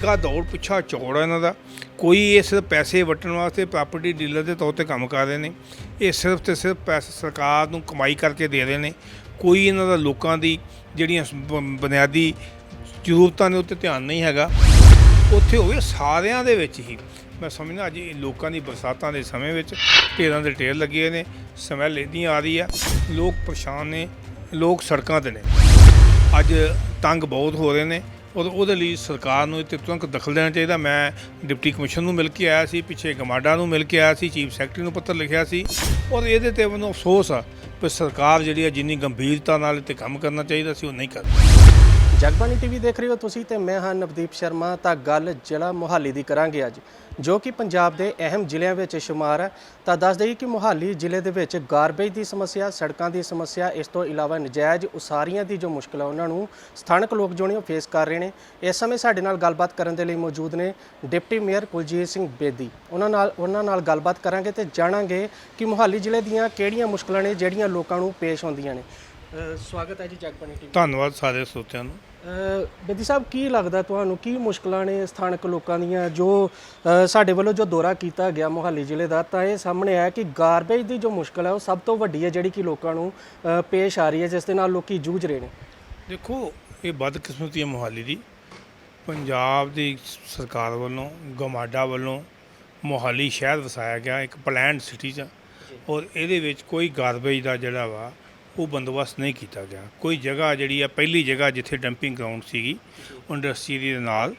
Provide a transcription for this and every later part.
ਅੱਗਾ ਦੌੜ ਪਿੱਛਾ ਚੌੜ ਹੈ ਇਹਨਾਂ ਦਾ। ਕੋਈ ਇਹ ਸਿਰਫ ਪੈਸੇ ਵਟਣ ਵਾਸਤੇ ਪ੍ਰਾਪਰਟੀ ਡੀਲਰ ਦੇ ਤੌਰ ਤੇ ਕੰਮ ਕਰ ਰਹੇ ਨੇ। ਇਹ ਸਿਰਫ ਤੇ ਸਿਰਫ ਪੈਸੇ ਸਰਕਾਰ ਨੂੰ ਕਮਾਈ ਕਰਕੇ ਦੇ ਰਹੇ ਨੇ। ਕੋਈ ਇਹਨਾਂ ਦਾ ਲੋਕਾਂ ਦੀ ਜਿਹੜੀਆਂ ਬ- ਬੁਨਿਆਦੀ ਜ਼ਰੂਰਤਾਂ ਦੇ ਉੱਤੇ ਧਿਆਨ ਨਹੀਂ ਹੈਗਾ। ਉੱਥੇ ਹੋਵੇ ਸਾਰਿਆਂ ਦੇ ਵਿੱਚ ਹੀ। ਮੈਂ ਸਮਝਦਾ ਅੱਜ ਇਹ ਲੋਕਾਂ ਦੀ ਬਰਸਾਤਾਂ ਦੇ ਸਮੇਂ ਵਿੱਚ ਢੇਰਾਂ ਦੇ ਢੇਰ ਲੱਗੇ ਨੇ। ਸਮੈਲ ਇੱਦਾਂ ਆ ਰਹੀ ਆ। ਲੋਕ ਪਰੇਸ਼ਾਨ ਨੇ। ਲੋਕ ਸੜਕਾਂ ਤੇ ਨੇ। ਅੱਜ ਤੰਗ ਬਹੁਤ ਹੋ ਰਹੇ ਨੇ। ਔਰ ਉਹਦੇ ਲਈ ਸਰਕਾਰ ਨੂੰ ਇੱਥੇ ਤੁਰੰਤ ਦਖਲ ਦੇਣਾ ਚਾਹੀਦਾ। ਮੈਂ ਡਿਪਟੀ ਕਮਿਸ਼ਨ ਨੂੰ ਮਿਲ ਕੇ ਆਇਆ ਸੀ, ਪਿੱਛੇ ਗਮਾਡਾ ਨੂੰ ਮਿਲ ਕੇ ਆਇਆ ਸੀ, ਚੀਫ ਸੈਕਟਰੀ ਨੂੰ ਪੱਤਰ ਲਿਖਿਆ ਸੀ। ਔਰ ਇਹਦੇ ਤੇ ਮੈਨੂੰ ਅਫਸੋਸ ਆ ਕਿ ਸਰਕਾਰ ਜਿਹੜੀ ਆ ਜਿੰਨੀ ਗੰਭੀਰਤਾ ਨਾਲ ਇੱਥੇ ਕੰਮ ਕਰਨਾ ਚਾਹੀਦਾ ਸੀ, ਉਹ ਨਹੀਂ ਕਰ ਰਹੀ। ਜਗਬਾਣੀ ਟੀਵੀ ਦੇਖ ਰਹੇ ਹੋ ਤੁਸੀਂ ਤੇ ਮੈਂ ਹਾਂ ਨਵਦੀਪ ਸ਼ਰਮਾ। ਤਾਂ ਗੱਲ ਜ਼ਿਲ੍ਹਾ ਮੁਹਾਲੀ ਦੀ ਕਰਾਂਗੇ ਅੱਜ, ਜੋ ਕਿ ਪੰਜਾਬ ਦੇ ਅਹਿਮ ਜ਼ਿਲ੍ਹਿਆਂ ਵਿੱਚ ਸ਼ੁਮਾਰ ਹੈ। ਤਾਂ ਦੱਸ ਦਈਏ ਕਿ ਮੁਹਾਲੀ ਜ਼ਿਲ੍ਹੇ ਦੇ ਵਿੱਚ ਗਾਰਬੇਜ ਦੀ ਸਮੱਸਿਆ, ਸੜਕਾਂ ਦੀ ਸਮੱਸਿਆ, ਇਸ ਤੋਂ ਇਲਾਵਾ ਨਜਾਇਜ਼ ਉਸਾਰੀਆਂ ਦੀ ਜੋ ਮੁਸ਼ਕਲ ਹੈ ਉਹਨਾਂ ਨੂੰ ਸਥਾਨਕ ਲੋਕ ਜੋ ਨੇ ਉਹ ਫੇਸ ਕਰ ਰਹੇ ਨੇ। ਇਸ ਸਮੇਂ ਸਾਡੇ ਨਾਲ ਗੱਲਬਾਤ ਕਰਨ ਦੇ ਲਈ ਮੌਜੂਦ ਨੇ ਡਿਪਟੀ ਮੇਅਰ ਕੁਲਜੀਤ ਸਿੰਘ ਬੇਦੀ। ਉਹਨਾਂ ਨਾਲ ਉਹਨਾਂ ਨਾਲ ਗੱਲਬਾਤ ਕਰਾਂਗੇ ਤੇ ਜਾਣਾਂਗੇ ਕਿ ਮੁਹਾਲੀ ਜ਼ਿਲ੍ਹੇ ਦੀਆਂ ਕਿਹੜੀਆਂ ਮੁਸ਼ਕਲਾਂ ਨੇ, ਜਿਹੜੀਆਂ ਲੋਕਾਂ ਨੂੰ ਪੇਸ਼ ਆਉਂਦੀਆਂ ਨੇ। ਅ, ਸਵਾਗਤ ਹੈ ਜੀ ਜਗਬਾਣੀ ਟੀਵੀ। ਧੰਨਵਾਦ ਸਾਰੇ ਸਰੋਤਿਆਂ ਨੂੰ ਬੇਦੀ ਸਾਹਿਬ ਕੀ ਲੱਗਦਾ ਤੁਹਾਨੂੰ ਕੀ ਮੁਸ਼ਕਲਾਂ ਨੇ ਸਥਾਨਕ ਲੋਕਾਂ ਦੀਆਂ ਜੋ ਅ, ਸਾਡੇ ਵੱਲੋਂ ਜੋ ਦੌਰਾ ਕੀਤਾ ਗਿਆ ਮੁਹਾਲੀ ਜ਼ਿਲ੍ਹੇ ਦਾ ਤਾਂ ਇਹ ਸਾਹਮਣੇ ਆਇਆ ਕਿ ਗਾਰਬੇਜ ਦੀ ਜੋ ਮੁਸ਼ਕਲ ਹੈ ਉਹ ਸਭ ਤੋਂ ਵੱਡੀ ਹੈ ਜਿਹੜੀ ਕਿ ਲੋਕਾਂ ਨੂੰ ਅ, ਪੇਸ਼ ਆ ਰਹੀ ਹੈ ਜਿਸ ਦੇ ਨਾਲ ਲੋਕੀ ਜੂਝ ਰਹੇ ਨੇ। ਦੇਖੋ ਇਹ ਬਦਕਿਸਮਤੀ ਹੈ ਮੋਹਾਲੀ ਦੀ। ਪੰਜਾਬ ਦੀ ਸਰਕਾਰ ਵੱਲੋਂ ਗਮਾਡਾ ਵੱਲੋਂ ਮੋਹਾਲੀ ਸ਼ਹਿਰ ਵਸਾਇਆ ਗਿਆ ਇੱਕ ਪਲਾਨਡ ਸਿਟੀ 'ਚ। ਔਰ ਇਹਦੇ ਵਿੱਚ ਕੋਈ ਗਾਰਬੇਜ ਦਾ ਜਿਹੜਾ ਵਾ ਉਹ ਬੰਦੋਬਸਤ ਨਹੀਂ ਕੀਤਾ ਗਿਆ। ਕੋਈ ਜਗ੍ਹਾ ਜਿਹੜੀ ਆ, ਪਹਿਲੀ ਜਗ੍ਹਾ ਜਿੱਥੇ ਡੰਪਿੰਗ ਗਰਾਊਂਡ ਸੀਗੀ, ਇੰਡਸਟਰੀ ਦੇ ਨਾਲ,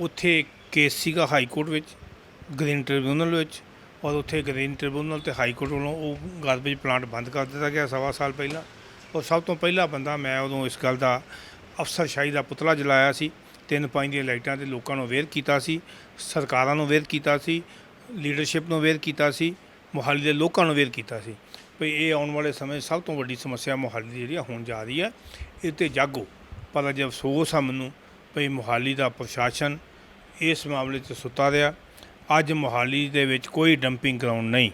ਉੱਥੇ ਕੇਸ ਸੀਗਾ ਹਾਈ ਕੋਰਟ ਵਿੱਚ, ਗ੍ਰੀਨ ਟ੍ਰਿਬਿਊਨਲ ਵਿੱਚ ਔਰ ਉੱਥੇ ਗ੍ਰੀਨ ਟ੍ਰਿਬਿਊਨਲ ਤੇ ਹਾਈ ਕੋਰਟ ਵੱਲੋਂ ਉਹ ਗਾਰਬੇਜ ਪਲਾਂਟ ਬੰਦ ਕਰ ਦਿੱਤਾ ਗਿਆ ਸਵਾ ਸਾਲ ਪਹਿਲਾਂ। ਔਰ ਸਭ ਤੋਂ ਪਹਿਲਾ ਬੰਦਾ ਮੈਂ ਉਦੋਂ ਇਸ ਗੱਲ ਦਾ ਅਫਸਰਸ਼ਾਹੀ ਦਾ ਪੁਤਲਾ ਜਲਾਇਆ ਸੀ। ਤਿੰਨ ਪੰਜ ਦੀਆਂ ਲਾਈਟਾਂ ਤੇ ਲੋਕਾਂ ਨੂੰ ਅਵੇਅਰ ਕੀਤਾ ਸੀ, ਸਰਕਾਰਾਂ ਨੂੰ ਅਵੇਅਰ ਕੀਤਾ ਸੀ, ਲੀਡਰਸ਼ਿਪ ਨੂੰ ਅਵੇਅਰ ਕੀਤਾ ਸੀ, ਮੋਹਾਲੀ ਦੇ ਲੋਕਾਂ ਨੂੰ ਅਵੇਅਰ ਕੀਤਾ ਸੀ। ਵੀ ਇਹ ਆਉਣ ਵਾਲੇ ਸਮੇਂ ਸਭ ਤੋਂ ਵੱਡੀ ਸਮੱਸਿਆ ਮੋਹਾਲੀ ਦੀ ਜਿਹੜੀ ਆ, ਹੋਣ ਜਾ ਰਹੀ ਹੈ ਇਹ ਤੇ ਜਾਗੋ। ਪਰ ਅੱਜ ਅਫਸੋਸ ਆ ਮੈਨੂੰ ਵੀ ਮੋਹਾਲੀ ਦਾ ਪ੍ਰਸ਼ਾਸਨ ਇਸ ਮਾਮਲੇ 'ਚ ਸੁੱਤਾ ਰਿਹਾ। ਅੱਜ ਮੋਹਾਲੀ ਦੇ ਵਿੱਚ ਕੋਈ ਡੰਪਿੰਗ ਗਰਾਊਂਡ ਨਹੀਂ।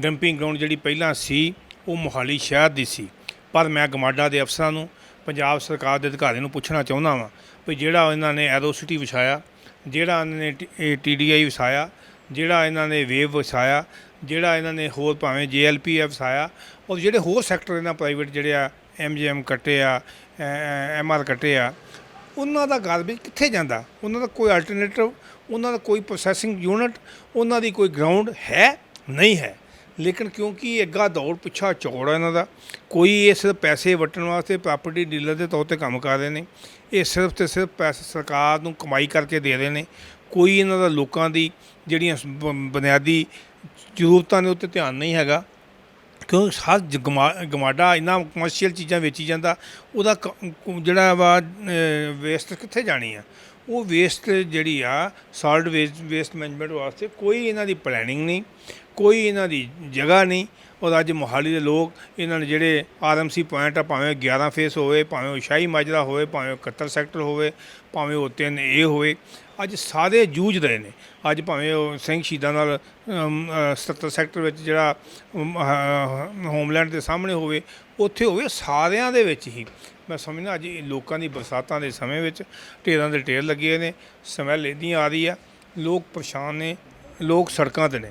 ਡੰਪਿੰਗ ਗਰਾਊਂਡ ਜਿਹੜੀ ਪਹਿਲਾਂ ਸੀ, ਉਹ ਮੋਹਾਲੀ ਸ਼ਹਿਰ ਦੀ ਸੀ। ਪਰ ਮੈਂ ਗਮਾਡਾ ਦੇ ਅਫਸਰਾਂ ਨੂੰ, ਪੰਜਾਬ ਸਰਕਾਰ ਦੇ ਅਧਿਕਾਰੀਆਂ ਨੂੰ ਪੁੱਛਣਾ ਚਾਹੁੰਦਾ ਵਾਂ ਵੀ ਜਿਹੜਾ ਇਹਨਾਂ ਨੇ ਐਰੋ ਸਿਟੀ ਵਿਛਾਇਆ, ਜਿਹੜਾ ਇਹਨਾਂ ਨੇ ਟੀਡੀਆਈ ਵਿਛਾਇਆ, ਜਿਹੜਾ ਇਹਨਾਂ ਨੇ ਵੇਵ ਵਿਛਾਇਆ ਜਿਹੜਾ ਇਹਨਾਂ ਨੇ ਹੋਰ ਭਾਵੇਂ ਜੀਐਲਪੀਐਫ ਵਸਾਇਆ ਔਰ ਜਿਹੜੇ ਹੋਰ ਸੈਕਟਰ ਇਹਨਾਂ ਪ੍ਰਾਈਵੇਟ ਜਿਹੜੇ ਆ ਐਮਜੀਐਮ ਕੱਟੇ ਆ ਐਮਆਰ ਕੱਟੇ ਆ, ਉਹਨਾਂ ਦਾ ਗਾਰਬੇਜ ਕਿੱਥੇ ਜਾਂਦਾ? ਉਹਨਾਂ ਦਾ ਕੋਈ ਅਲਟਰਨੇਟਿਵ ਉਹਨਾਂ ਦਾ ਕੋਈ ਪ੍ਰੋਸੈਸਿੰਗ ਯੂਨਿਟ ਉਹਨਾਂ ਦੀ ਕੋਈ ਗਰਾਊਂਡ ਹੈ? ਨਹੀਂ ਹੈ। ਲੇਕਿਨ ਕਿਉਂਕਿ ਅੱਗਾ ਦੌੜ ਪਿੱਛਾ ਚੌੜ ਆ ਇਹਨਾਂ ਦਾ, ਕੋਈ ਇਹ ਸਿਰਫ ਪੈਸੇ ਵਟਣ ਵਾਸਤੇ ਪ੍ਰਾਪਰਟੀ ਡੀਲਰ ਦੇ ਤੌਰ ਤੇ ਕੰਮ ਕਰ ਰਹੇ ਨੇ। ਇਹ ਸਿਰਫ ਤੇ ਸਿਰਫ ਪੈਸੇ ਸਰਕਾਰ ਨੂੰ ਕਮਾਈ ਕਰਕੇ ਦੇ ਰਹੇ ਨੇ। ਕੋਈ ਇਹਨਾਂ ਦਾ ਲੋਕਾਂ ਦੀ ਜਿਹੜੀਆਂ ਬ- ਬੁਨਿਆਦੀ ਜ਼ਰੂਰਤਾਂ ਦੇ ਉੱਤੇ ਧਿਆਨ ਨਹੀਂ ਹੈਗਾ। ਕਿਉਂ? ਹਰ ਗਮਾ- ਗਮਾਡਾ ਇੰਨਾ ਕਮਰਸ਼ੀਅਲ ਚੀਜ਼ਾਂ ਵੇਚੀ ਜਾਂਦਾ, ਉਹਦਾ ਕ- ਜਿਹੜਾ ਵਾ ਵੇਸਟ ਕਿੱਥੇ ਜਾਣੀ ਆ? ਉਹ ਵੇਸਟ ਜਿਹੜੀ ਆ ਸਾਲਟ ਵੇਸਟ ਵੇਸਟ ਮੈਨੇਜਮੈਂਟ ਵਾਸਤੇ ਕੋਈ ਇਹਨਾਂ ਦੀ ਪਲੈਨਿੰਗ ਨਹੀਂ, ਕੋਈ ਇਹਨਾਂ ਦੀ ਜਗ੍ਹਾ ਨਹੀਂ। ਔਰ ਅੱਜ ਮੋਹਾਲੀ ਦੇ ਲੋਕ ਇਹਨਾਂ ਨੇ ਜਿਹੜੇ ਆਰਐਮਸੀ ਪੁਆਇੰਟ ਆ, ਭਾਵੇਂ 11 ਫੇਸ ਹੋਵੇ, ਭਾਵੇਂ ਉਹ ਸ਼ਾਹੀ ਮਾਜਰਾ ਹੋਵੇ, ਭਾਵੇਂ ਉਹ 71 ਸੈਕਟਰ ਹੋਵੇ, ਭਾਵੇਂ ਉਹ 3 ਏ ਹੋਵੇ ਅੱਜ ਸਾਰੇ ਜੂਝ ਰਹੇ ਨੇ। ਅੱਜ ਭਾਵੇਂ ਉਹ ਸਿੰਘ ਸ਼ਹੀਦਾਂ ਨਾਲ ਅਮ, 77 ਸੈਕਟਰ ਵਿੱਚ ਜਿਹੜਾ ਹੋਮਲੈਂਡ ਦੇ ਸਾਹਮਣੇ ਹੋਵੇ ਉੱਥੇ ਹੋਵੇ ਸਾਰਿਆਂ ਦੇ ਵਿੱਚ ਹੀ। ਮੈਂ ਸਮਝਦਾ ਅੱਜ ਲੋਕਾਂ ਦੀ ਬਰਸਾਤਾਂ ਦੇ ਸਮੇਂ ਵਿੱਚ ਢੇਰਾਂ ਦੇ ਢੇਰ ਲੱਗੇ ਨੇ ਸਮੈਲ ਇੱਦਾਂ ਆ ਰਹੀ ਆ ਲੋਕ ਪਰੇਸ਼ਾਨ ਨੇ ਲੋਕ ਸੜਕਾਂ ਤੇ ਨੇ।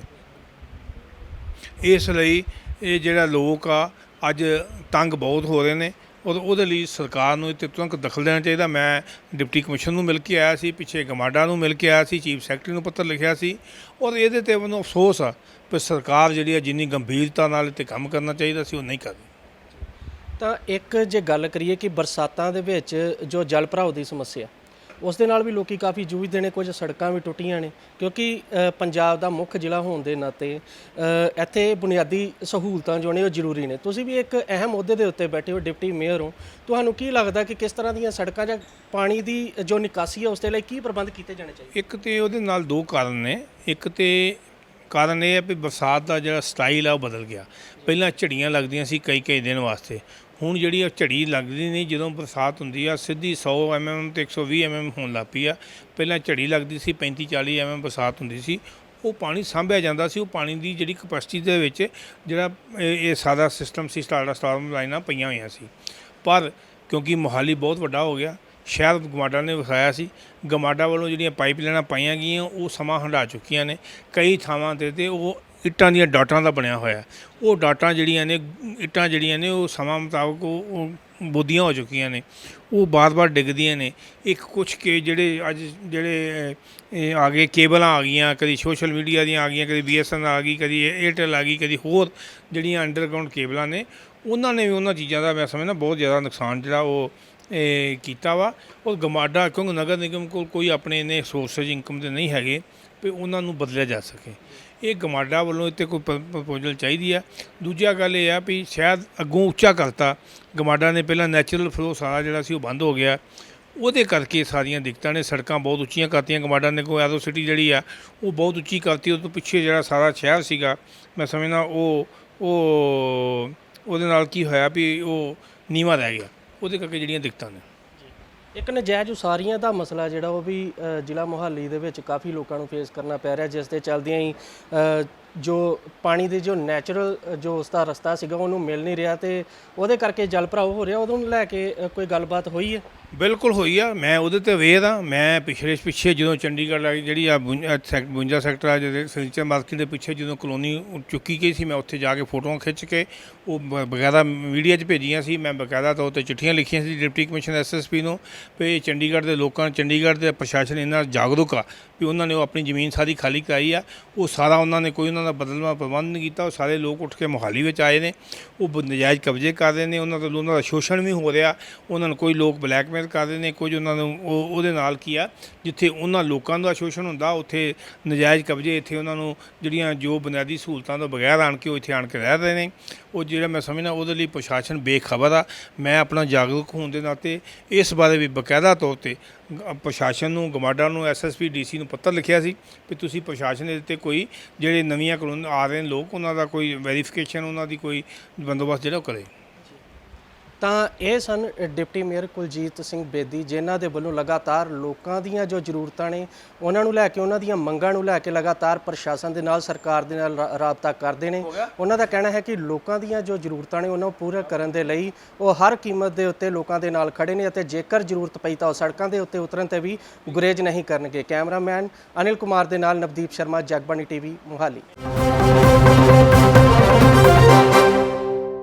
ਇਸ ਲਈ ਇਹ ਜਿਹੜਾ ਲੋਕ ਆ ਅੱਜ ਤੰਗ ਬਹੁਤ ਹੋ ਰਹੇ ਨੇ। ਔਰ ਉਹਦੇ ਲਈ ਸਰਕਾਰ ਨੂੰ ਇੱਥੇ ਤੁਰੰਤ ਦਖਲ ਦੇਣਾ ਚਾਹੀਦਾ। ਮੈਂ ਡਿਪਟੀ ਕਮਿਸ਼ਨ ਨੂੰ ਮਿਲ ਕੇ ਆਇਆ ਸੀ, ਪਿੱਛੇ ਗਮਾਡਾ ਨੂੰ ਮਿਲ ਕੇ ਆਇਆ ਸੀ, ਚੀਫ ਸੈਕਟਰੀ ਨੂੰ ਪੱਤਰ ਲਿਖਿਆ ਸੀ ਔਰ ਇਹਦੇ ਤੇ ਮੈਨੂੰ ਅਫਸੋਸ ਆ ਕਿ ਸਰਕਾਰ ਜਿਹੜੀ ਆ ਜਿੰਨੀ ਗੰਭੀਰਤਾ ਨਾਲ ਇੱਥੇ ਕੰਮ ਕਰਨਾ ਚਾਹੀਦਾ ਸੀ, ਉਹ ਨਹੀਂ ਕਰ ਰਹੀ। ਤਾਂ ਇੱਕ ਜੇ ਗੱਲ ਕਰੀਏ ਕਿ ਬਰਸਾਤਾਂ ਦੇ ਵਿੱਚ ਜੋ ਜਲ ਭਰਾਓ ਦੀ ਸਮੱਸਿਆ ਉਸ ਦੇ ਨਾਲ ਵੀ ਲੋਕੀ ਕਾਫੀ ਜੂਝਦੇ ਨੇ, ਕੁਝ ਸੜਕਾਂ ਵੀ ਟੁੱਟੀਆਂ ਨੇ, ਕਿਉਂਕਿ ਪੰਜਾਬ ਦਾ ਮੁੱਖ ਜ਼ਿਲ੍ਹਾ ਹੋਣ ਦੇ ਨਾਤੇ ਇੱਥੇ ਬੁਨਿਆਦੀ ਸਹੂਲਤਾਂ ਜੋ ਨੇ ਉਹ ਜ਼ਰੂਰੀ ਨੇ। ਤੁਸੀਂ ਵੀ ਇੱਕ ਅਹਿਮ ਅਹੁਦੇ ਦੇ ਉੱਤੇ ਬੈਠੇ ਹੋ, ਡਿਪਟੀ ਮੇਅਰ ਹੋ, ਤੁਹਾਨੂੰ ਕੀ ਲੱਗਦਾ ਕਿ ਕਿਸ ਤਰ੍ਹਾਂ ਦੀਆਂ ਸੜਕਾਂ ਜਾਂ ਪਾਣੀ ਦੀ ਜੋ ਨਿਕਾਸੀ ਹੈ, ਉਸ ਦੇ ਲਈ ਕੀ ਪ੍ਰਬੰਧ ਕੀਤੇ ਜਾਣੇ ਚਾਹੀਦੇ? ਇੱਕ ਤੇ ਉਹਦੇ ਨਾਲ ਦੋ ਕਾਰਨ ਨੇ। ਇੱਕ ਤੇ ਕਾਰਨ ਇਹ ਹੈ ਵੀ ਬਰਸਾਤ ਦਾ ਜਿਹੜਾ ਸਟਾਈਲ ਆ, ਉਹ ਬਦਲ ਗਿਆ। ਪਹਿਲਾਂ ਝੜੀਆਂ ਲੱਗਦੀਆਂ ਸੀ ਕਈ ਕਈ ਦਿਨ ਵਾਸਤੇ। ਹੁਣ ਜਿਹੜੀ ਉਹ ਝੜੀ ਲੱਗਦੀ ਨਹੀਂ, ਜਦੋਂ ਬਰਸਾਤ ਹੁੰਦੀ ਆ, ਸਿੱਧੀ 100 ਐਮਐਮ ਤੇ 120 ਐਮਐਮ ਹੋਣ ਲੱਗ ਪਈ ਆ। ਪਹਿਲਾਂ ਝੜੀ ਲੱਗਦੀ ਸੀ 35 40 ਐਮਐਮ ਬਰਸਾਤ ਹੁੰਦੀ ਸੀ। ਉਹ ਪਾਣੀ ਸਾਂਭਿਆ ਜਾਂਦਾ ਸੀ, ਉਹ ਪਾਣੀ ਦੀ ਜਿਹੜੀ ਕਪੈਸਿਟੀ ਦੇ ਵਿੱਚ ਜਿਹੜਾ ਇਹ ਇਹ ਸਾਦਾ ਸਿਸਟਮ ਸੀ ਸਟਾਰਟਰ ਸਟਾਰਮ ਲਾਈਨਾਂ ਪਈਆਂ ਹੋਈਆਂ ਸੀ। ਪਰ ਕਿਉਂਕਿ ਮੋਹਾਲੀ ਬਹੁਤ ਵੱਡਾ ਹੋ ਗਿਆ, ਸ਼ਹਿਰ ਗਮਾਡਾ ਨੇ ਵਿਖਾਇਆ ਸੀ। ਗਮਾਡਾ ਵੱਲੋਂ ਜਿਹੜੀਆਂ ਪਾਈਪਲਾਈਨਾਂ ਪਾਈਆਂ ਗਈਆਂ, ਉਹ ਸਮਾਂ ਹੰਢਾ ਚੁੱਕੀਆਂ ਨੇ। ਕਈ ਥਾਵਾਂ ਤੇ ਤੇ ਉਹ ਇੱਟਾਂ ਦੀਆਂ ਡਾਟਾਂ ਦਾ ਬਣਿਆ ਹੋਇਆ ਉਹ ਡਾਟਾਂ ਜਿਹੜੀਆਂ ਨੇ, ਇੱਟਾਂ ਜਿਹੜੀਆਂ ਨੇ, ਉਹ ਸਮਾਂ ਮੁਤਾਬਕ ਉਹ ਉਹ ਬੋਦੀਆਂ ਹੋ ਚੁੱਕੀਆਂ ਨੇ। ਉਹ ਬਾਰ-ਬਾਰ ਡਿੱਗਦੀਆਂ ਨੇ। ਇੱਕ ਕੁਝ ਕੇ ਜਿਹੜੇ ਅੱਜ ਜਿਹੜੇ ਇਹ ਆ ਗਏ, ਕੇਬਲਾਂ ਆ ਗਈਆਂ, ਕਦੀ ਸੋਸ਼ਲ ਮੀਡੀਆ ਦੀਆਂ ਆ ਗਈਆਂ, ਕਦੀ ਬੀਐਸਐਨ ਆ ਗਈ, ਕਦੀ ਏਅਰਟੈਲ ਆ ਗਈ, ਕਦੀ ਹੋਰ ਜਿਹੜੀਆਂ ਅੰਡਰਗਰਾਉਂਡ ਕੇਬਲਾਂ ਨੇ, ਉਹਨਾਂ ਨੇ ਵੀ ਉਹਨਾਂ ਚੀਜ਼ਾਂ ਦਾ ਮੈਂ ਸਮਝਦਾ ਬਹੁਤ ਜ਼ਿਆਦਾ ਨੁਕਸਾਨ ਜਿਹੜਾ ਉਹ ਕੀਤਾ ਵਾ। ਉਹ ਗਮਾਡਾ ਕਿਉਂਕਿ ਨਗਰ ਨਿਗਮ ਕੋਲ ਕੋਈ ਆਪਣੇ ਇਹਨੇ ਸੋਰਸਸ ਇਨਕਮ ਦੇ ਨਹੀਂ ਹੈਗੇ ਵੀ ਉਹਨਾਂ ਨੂੰ ਬਦਲਿਆ ਜਾ ਸਕੇ। ਇਹ ਗਮਾਡਾ ਵੱਲੋਂ ਇੱਥੇ ਕੋਈ ਪ੍ਰਪੋਜ਼ਲ ਚਾਹੀਦੀ ਆ। ਦੂਜਾ ਗੱਲ ਇਹ ਆ ਵੀ ਸ਼ਾਇਦ ਅੱਗੋਂ ਉੱਚਾ ਕਰਤਾ। ਗਮਾਡਾ ਨੇ ਪਹਿਲਾਂ ਨੈਚੁਰਲ ਫਲੋ ਸਾਰਾ ਜਿਹੜਾ ਸੀ ਉਹ ਬੰਦ ਹੋ ਗਿਆ। ਉਹਦੇ ਕਰਕੇ ਸਾਰੀਆਂ ਦਿੱਕਤਾਂ ਨੇ, ਸੜਕਾਂ ਬਹੁਤ ਉੱਚੀਆਂ ਕਰਤੀਆਂ। ਗਮਾਡਾ ਨੇ ਕੋਈ ਐਰੋ ਸਿਟੀ ਜਿਹੜੀ ਆ, ਉਹ ਬਹੁਤ ਉੱਚੀ ਕਰਤੀ। ਉਹ ਤੋਂ ਪਿੱਛੇ ਜਿਹੜਾ ਸਾਰਾ ਸ਼ਹਿਰ ਸੀਗਾ, ਮੈਂ ਸਮਝਦਾ ਉਹ ਉਹ, ਉਹਦੇ ਨਾਲ ਕੀ ਹੋਇਆ ਵੀ ਉਹ ਨੀਵਾਂ ਰਹਿ ਗਿਆ। ਉਹਦੇ ਕਰਕੇ ਜਿਹੜੀਆਂ ਦਿੱਕਤਾਂ ਨੇ। ਇੱਕ ਨਜਾਇਜ਼ ਉਸਾਰੀਆਂ ਦਾ ਮਸਲਾ ਜਿਹੜਾ ਉਹ ਵੀ ਅ, ਜ਼ਿਲ੍ਹਾ ਮੁਹਾਲੀ ਦੇ ਵਿੱਚ ਕਾਫੀ ਲੋਕਾਂ ਨੂੰ ਫੇਸ ਕਰਨਾ ਪੈ ਰਿਹਾ ਜਿਸ ਦੇ ਚੱਲਦਿਆਂ ਹੀ ਅ, ਜੋ ਪਾਣੀ ਦੇ ਜੋ ਨੈਚੁਰਲ ਜੋ ਉਸਦਾ ਰਸਤਾ ਸੀਗਾ, ਉਹਨੂੰ ਮਿਲ ਨਹੀਂ ਰਿਹਾ ਤੇ ਉਹਦੇ ਕਰਕੇ ਜਲ ਭਰਾਓ ਹੋ ਰਿਹਾ, ਉਦੋਂ ਲੈ ਕੇ ਕੋਈ ਗੱਲਬਾਤ ਹੋਈ ਹੈ? ਬਿਲਕੁਲ ਹੋਈ ਆ। ਮੈਂ ਉਹਦੇ ਤੇ ਅਵੇਅਰ ਆ ਮੈਂ ਪਿਛਲੇ, ਪਿੱਛੇ ਜਦੋਂ ਚੰਡੀਗੜ੍ਹ ਲੱਗੀ ਜਿਹੜੀ ਆ 52 ਸੈਕਟਰ ਆ, ਜਿਹੜੇ ਫਰਨੀਚਰ ਮਾਰਕੀਟ ਦੇ ਪਿੱਛੇ ਜਦੋਂ ਕਲੋਨੀ ਚੁੱਕੀ ਗਈ ਸੀ, ਮੈਂ ਉੱਥੇ ਜਾ ਕੇ ਫੋਟੋਆਂ ਖਿੱਚ ਕੇ ਉਹ ਬ- ਬਕਾਇਦਾ ਮੀਡੀਆ 'ਚ ਭੇਜੀਆਂ ਸੀ। ਮੈਂ ਬਕਾਇਦਾ ਤੌਰ ਤੇ ਚਿੱਠੀਆਂ ਲਿਖੀਆਂ ਸੀ ਡਿਪਟੀ ਕਮਿਸ਼ਨਰ ਐਸਐਸਪੀ ਨੂੰ ਵੀ ਚੰਡੀਗੜ੍ਹ ਦੇ ਲੋਕਾਂ, ਚੰਡੀਗੜ੍ਹ ਦੇ ਪ੍ਰਸ਼ਾਸਨ ਇੰਨਾ ਜਾਗਰੂਕ ਆ ਵੀ ਉਹਨਾਂ ਨੇ ਉਹ ਆਪਣੀ ਜ਼ਮੀਨ ਸਾਰੀ ਖਾਲੀ ਕਰਾਈ ਆ। ਉਹ ਸਾਰਾ ਉਹਨਾਂ ਨੇ ਕੋਈ ਉਹਨਾਂ ਦਾ ਬਦਲਵਾ ਪ੍ਰਬੰਧ ਨਹੀਂ ਕੀਤਾ, ਉਹ ਸਾਰੇ ਲੋਕ ਉੱਠ ਕੇ ਮੋਹਾਲੀ ਵਿੱਚ ਆਏ ਨੇ, ਉਹ ਬ- ਨਜਾਇਜ਼ ਕਬਜ਼ੇ ਕਰ ਰਹੇ ਨੇ, ਉਹਨਾਂ ਤੋਂ ਉਹਨਾਂ ਦਾ ਸ਼ੋਸ਼ਣ ਵੀ ਹੋ ਰਿਹਾ, ਉਹਨਾਂ ਨੂੰ ਕੋਈ ਲੋਕ ਬਲੈਕਮੇਲ ਕਰ ਰਹੇ ਨੇ, ਕੁਝ ਉਹਨਾਂ ਨੂੰ ਉਹ, ਉਹਦੇ ਨਾਲ ਕੀ ਆ, ਜਿੱਥੇ ਉਹਨਾਂ ਲੋਕਾਂ ਦਾ ਸ਼ੋਸ਼ਣ ਹੁੰਦਾ, ਉੱਥੇ ਨਜਾਇਜ਼ ਕਬਜ਼ੇ, ਇੱਥੇ ਉਹਨਾਂ ਨੂੰ ਜਿਹੜੀਆਂ ਜੋ ਬੁਨਿਆਦੀ ਸਹੂਲਤਾਂ ਤੋਂ ਬਗੈਰ ਆਣ ਕੇ ਉਹ ਇੱਥੇ ਆਣ ਕੇ ਰਹਿ ਰਹੇ ਨੇ, ਉਹ ਜਿਹੜਾ ਮੈਂ ਸਮਝਣਾ ਉਹਦੇ ਲਈ ਪ੍ਰਸ਼ਾਸਨ ਬੇਖਬਰ ਆ, ਮੈਂ ਆਪਣਾ ਜਾਗਰੂਕ ਹੋਣ ਦੇ ਨਾਤੇ ਇਸ ਬਾਰੇ ਵੀ ਬਕਾਇਦਾ ਤੌਰ ਤੇ ਗ- ਪ੍ਰਸ਼ਾਸਨ ਨੂੰ ਗਮਾਡਾ ਨੂੰ ਐਸਐਸਪੀ ਡੀਸੀ ਨੂੰ ਪੱਤਰ ਲਿਖਿਆ ਸੀ ਵੀ ਤੁਸੀਂ ਪ੍ਰਸ਼ਾਸਨ ਦੇ ਉੱਤੇ ਕੋਈ ਜਿਹੜੇ ਨਵੀਆਂ ਕਾਨੂੰਨ ਆ ਰਹੇ ਨੇ, ਲੋਕ ਉਹਨਾਂ ਦਾ ਕੋਈ ਵੈਰੀਫਿਕੇਸ਼ਨ ਉਹਨਾਂ ਦੀ ਕੋਈ ਬੰਦੋਬਸਤ ਜਿਹੜਾ ਉਹ ਕਰੇ। ਤਾਂ ਇਹ ਸਨ ਡਿਪਟੀ ਮੇਅਰ ਕੁਲਜੀਤ ਸਿੰਘ ਬੇਦੀ ਜਿਨ੍ਹਾਂ ਦੇ ਵੱਲੋਂ ਲਗਾਤਾਰ ਲੋਕਾਂ ਦੀਆਂ ਜੋ ਜ਼ਰੂਰਤਾਂ ਨੇ ਉਹਨਾਂ ਨੂੰ ਲੈ ਕੇ ਉਹਨਾਂ ਦੀਆਂ ਮੰਗਾਂ ਨੂੰ ਲੈ ਕੇ ਲਗਾਤਾਰ ਪ੍ਰਸ਼ਾਸਨ ਦੇ ਨਾਲ ਸਰਕਾਰ ਦੇ ਨਾਲ ਰਾਬਤਾ ਕਰਦੇ ਨੇ। ਉਹਨਾਂ ਦਾ ਕਹਿਣਾ ਹੈ ਕਿ ਲੋਕਾਂ ਦੀਆਂ ਜੋ ਜ਼ਰੂਰਤਾਂ ਨੇ ਉਹਨਾਂ ਨੂੰ ਪੂਰਾ ਕਰਨ ਦੇ ਲਈ ਉਹ ਹਰ ਕੀਮਤ ਦੇ ਉੱਤੇ ਲੋਕਾਂ ਦੇ ਨਾਲ ਖੜੇ ਨੇ ਅਤੇ ਜੇਕਰ ਜ਼ਰੂਰਤ ਪਈ ਤਾਂ ਉਹ ਸੜਕਾਂ ਦੇ ਉੱਤੇ ਉਤਰਨ ਤੇ ਵੀ ਗੁਰੇਜ਼ ਨਹੀਂ ਕਰਨਗੇ। ਕੈਮਰਾਮੈਨ ਅਨਿਲ ਕੁਮਾਰ ਦੇ ਨਾਲ ਨਵਦੀਪ ਸ਼ਰਮਾ ਜਗਬਾਣੀ ਟੀਵੀ ਮੁਹਾਲੀ।